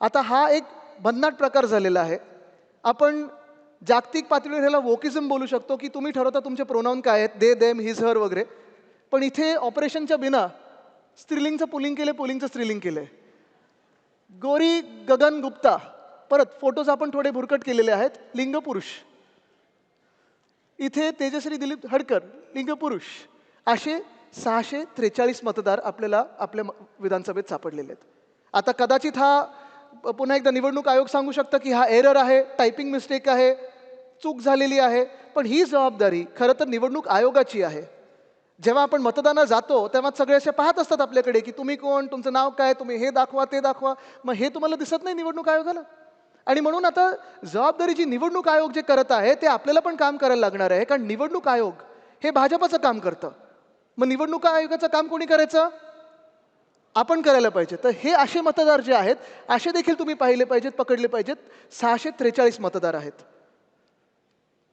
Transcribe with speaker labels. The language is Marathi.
Speaker 1: आता हा एक भन्नाट प्रकार झालेला आहे. आपण जागतिक पातळीवर ह्याला वोकिझम बोलू शकतो की तुम्ही ठरवता तुमचे प्रोनाऊन काय आहेत दे देम हिज हर वगैरे. पण इथे ऑपरेशनच्या बिना स्त्रीलिंगचं पुलिंग केलं पुलिंगचं स्त्रीलिंग केले गोरी गगन गुप्ता परत फोटोज आपण थोडे भुरकट केलेले आहेत लिंगपुरुष. इथे तेजश्री दिलीप हडकर लिंगपुरुष. असे सहाशे त्रेचाळीस मतदार आपल्याला आपल्या विधानसभेत सापडलेले आहेत. आता कदाचित हा पुन्हा एकदा निवडणूक आयोग सांगू शकतं की हा एरर आहे टायपिंग मिस्टेक आहे चूक झालेली आहे पण ही जबाबदारी खरं तर निवडणूक आयोगाची आहे. जेव्हा आपण मतदानाला जातो तेव्हा सगळे असे पाहत असतात आपल्याकडे की तुम्ही कोण तुमचं नाव काय तुम्ही हे दाखवा ते दाखवा. मग हे तुम्हाला दिसत नाही निवडणूक आयोगाला. आणि म्हणून आता जबाबदारी जी निवडणूक आयोग जे करत आहे ते आपल्याला पण काम करायला लागणार आहे कारण निवडणूक आयोग हे भाजपचं काम करतं. मग निवडणूक आयोगाचं काम कोणी करायचं? आपण करायला पाहिजे. तर हे असे मतदार जे आहेत असे देखील तुम्ही पाहिले पाहिजेत पकडले पाहिजेत. सहाशे त्रेचाळीस मतदार आहेत.